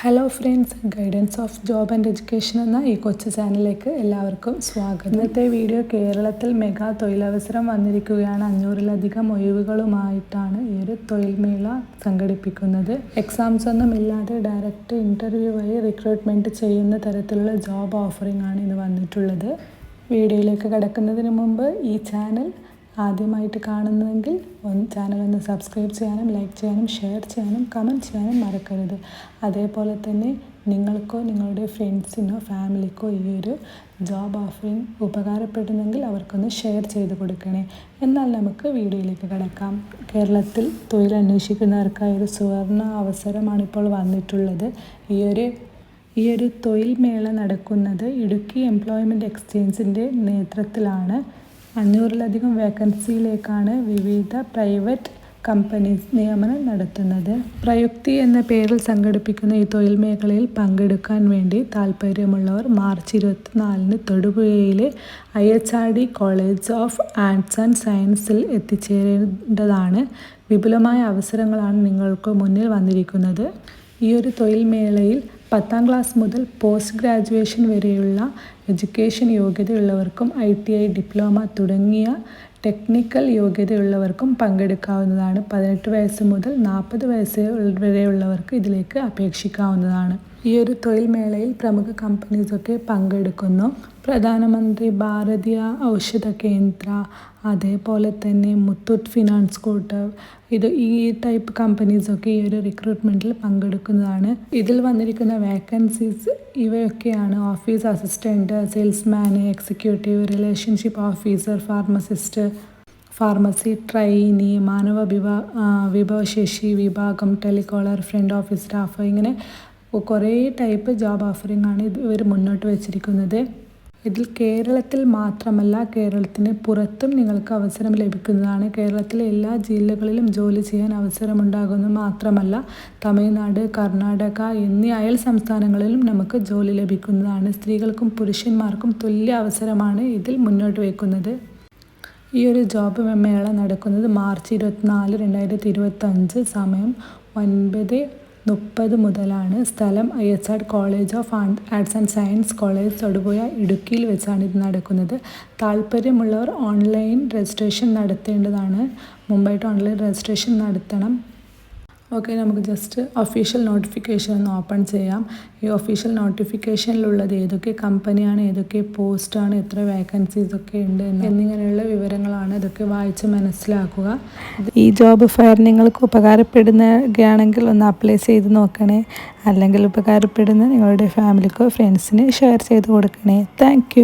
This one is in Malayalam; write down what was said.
Hello friends guidance of job and education എന്ന ഈ കൊച്ചു ചാനലിലേക്ക് എല്ലാവർക്കും സ്വാഗതം. ഇന്നത്തെ വീഡിയോ കേരളത്തിൽ മെഗാ തൊഴിലവസരം വന്നിരിക്കുകയാണ്. അഞ്ഞൂറിലധികം ഒഴിവുകളുമായിട്ടാണ് ഈ ഒരു തൊഴിൽ മേള സംഘടിപ്പിക്കുന്നത്. എക്സാംസ് ഒന്നും ഇല്ലാതെ ഡയറക്റ്റ് ഇന്റർവ്യൂ വഴി റിക്രൂട്ട്മെന്റ് ചെയ്യുന്ന തരത്തിലുള്ള ജോബ് ഓഫറിംഗ് ആണ് ഇന്ന് വന്നിട്ടുള്ളത്. വീഡിയോയിലേക്ക് കിടക്കുന്നതിന് മുമ്പ് ഈ ചാനൽ ആദ്യമായിട്ട് കാണുന്നതെങ്കിൽ ഒന്ന് ചാനൽ ഒന്ന് സബ്സ്ക്രൈബ് ചെയ്യാനും ലൈക്ക് ചെയ്യാനും ഷെയർ ചെയ്യാനും കമന്റ് ചെയ്യാനും മറക്കരുത്. അതേപോലെ തന്നെ നിങ്ങൾക്കോ നിങ്ങളുടെ ഫ്രണ്ട്സിനോ ഫാമിലിക്കോ ഈ ഒരു ജോബ് ഓഫറിങ് ഉപകാരപ്പെടുന്നെങ്കിൽ അവർക്കൊന്ന് ഷെയർ ചെയ്ത് കൊടുക്കണേ. എന്നാൽ നമുക്ക് വീഡിയോയിലേക്ക് കിടക്കാം. കേരളത്തിൽ തൊഴിൽ അന്വേഷിക്കുന്നവർക്കായി ഒരു സുവർണ അവസരമാണ് ഇപ്പോൾ വന്നിട്ടുള്ളത്. ഈ ഒരു ഈ ഒരു തൊഴിൽ മേള നടക്കുന്നത് ഇടുക്കി എംപ്ലോയ്മെന്റ് എക്സ്ചേഞ്ചിന്റെ നേതൃത്വത്തിലാണ്. അഞ്ഞൂറിലധികം വേക്കൻസിയിലേക്കാണ് വിവിധ പ്രൈവറ്റ് കമ്പനീസ് നിയമനം നടത്തുന്നത്. പ്രയുക്തി എന്ന പേരിൽ സംഘടിപ്പിക്കുന്ന ഈ തൊഴിൽ മേഖലയിൽ പങ്കെടുക്കാൻ വേണ്ടി താല്പര്യമുള്ളവർ മാർച്ച് ഇരുപത്തിനാലിന് തൊടുപുഴയിലെ I H R D college of arts and സയൻസിൽ എത്തിച്ചേരേണ്ടതാണ്. വിപുലമായ അവസരങ്ങളാണ് നിങ്ങൾക്ക് മുന്നിൽ വന്നിരിക്കുന്നത്. ഈ ഒരു തൊഴിൽ മേളയിൽ പത്താം ക്ലാസ് മുതൽ പോസ്റ്റ് ഗ്രാജുവേഷൻ വരെയുള്ള എഡ്യൂക്കേഷൻ യോഗ്യതയുള്ളവർക്കും ഐ ടി ഐ ഡിപ്ലോമ തുടങ്ങിയ ടെക്നിക്കൽ യോഗ്യതയുള്ളവർക്കും പങ്കെടുക്കാവുന്നതാണ്. പതിനെട്ട് വയസ്സ് മുതൽ നാൽപ്പത് വയസ്സ് വരെയുള്ളവർക്ക് ഇതിലേക്ക് അപേക്ഷിക്കാവുന്നതാണ്. ഈ ഒരു തൊഴിൽ മേളയിൽ പ്രമുഖ കമ്പനീസൊക്കെ പങ്കെടുക്കുന്നു. പ്രധാനമന്ത്രി ഭാരതീയ ഔഷധ കേന്ദ്ര അതേപോലെ തന്നെ മുത്തൂറ്റ് ഫിനാൻസ് കോട്ട് ഇത് ഈ ടൈപ്പ് കമ്പനീസൊക്കെ ഈ ഒരു റിക്രൂട്ട്മെന്റിൽ പങ്കെടുക്കുന്നതാണ്. ഇതിൽ വന്നിരിക്കുന്ന വേക്കൻസീസ് ഇവയൊക്കെയാണ് office assistant salesman executive relationship officer pharmacist pharmacy trainee മാനവ വിഭാ വിഭവശേഷി വിഭാഗം ടെലികോളർ ഫ്രണ്ട് ഓഫീസ് സ്റ്റാഫ് ഇങ്ങനെ കുറേ ടൈപ്പ് ജോബ് ഓഫറിംഗ് ആണ് ഇവർ മുന്നോട്ട് വെച്ചിരിക്കുന്നത്. ഇതിൽ കേരളത്തിൽ മാത്രമല്ല കേരളത്തിന് പുറത്തും നിങ്ങൾക്ക് അവസരം ലഭിക്കുന്നതാണ്. കേരളത്തിലെ എല്ലാ ജില്ലകളിലും ജോലി ചെയ്യാൻ അവസരമുണ്ടാകുന്നത് മാത്രമല്ല തമിഴ്നാട് കർണാടക എന്നീ അയൽ സംസ്ഥാനങ്ങളിലും നമുക്ക് ജോലി ലഭിക്കുന്നതാണ്. സ്ത്രീകൾക്കും പുരുഷന്മാർക്കും തുല്യ അവസരമാണ് ഇതിൽ മുന്നോട്ട് വയ്ക്കുന്നത് ഈ ഒരു ജോബ് മേള നടക്കുന്നത് മാർച്ച് ഇരുപത്തിനാല് രണ്ടായിരത്തി ഇരുപത്തഞ്ച് സമയം ഒൻപത് മുപ്പത് മുതലാണ് സ്ഥലം I S R college of arts and science college Thodupuzha ഇടുക്കിയിൽ വെച്ചാണ് ഇത് നടക്കുന്നത്. താല്പര്യമുള്ളവർ ഓൺലൈൻ രജിസ്ട്രേഷൻ നടത്തേണ്ടതാണ്. മുമ്പായിട്ട് ഓൺലൈൻ രജിസ്ട്രേഷൻ നടത്തണം. ഓക്കെ നമുക്ക് ജസ്റ്റ് ഒഫീഷ്യൽ നോട്ടിഫിക്കേഷൻ ഒന്ന് ഓപ്പൺ ചെയ്യാം. ഈ ഒഫീഷ്യൽ നോട്ടിഫിക്കേഷനിലുള്ളത് ഏതൊക്കെ കമ്പനിയാണ് ഏതൊക്കെ പോസ്റ്റാണ് എത്ര വേക്കൻസീസ് ഒക്കെ ഉണ്ട് എന്നിങ്ങനെയുള്ള വിവരങ്ങളാണ് ഇതൊക്കെ വായിച്ച് മനസ്സിലാക്കുക. ഈ ജോബ് ഫയർ നിങ്ങൾക്ക് ഉപകാരപ്പെടുന്നതാണെങ്കിൽ ഒന്ന് അപ്ലൈ ചെയ്ത് നോക്കണേ. അല്ലെങ്കിൽ ഉപകാരപ്പെടുന്ന നിങ്ങളുടെ ഫാമിലിക്കോ ഫ്രണ്ട്സിന് ഷെയർ ചെയ്ത് കൊടുക്കണേ. താങ്ക്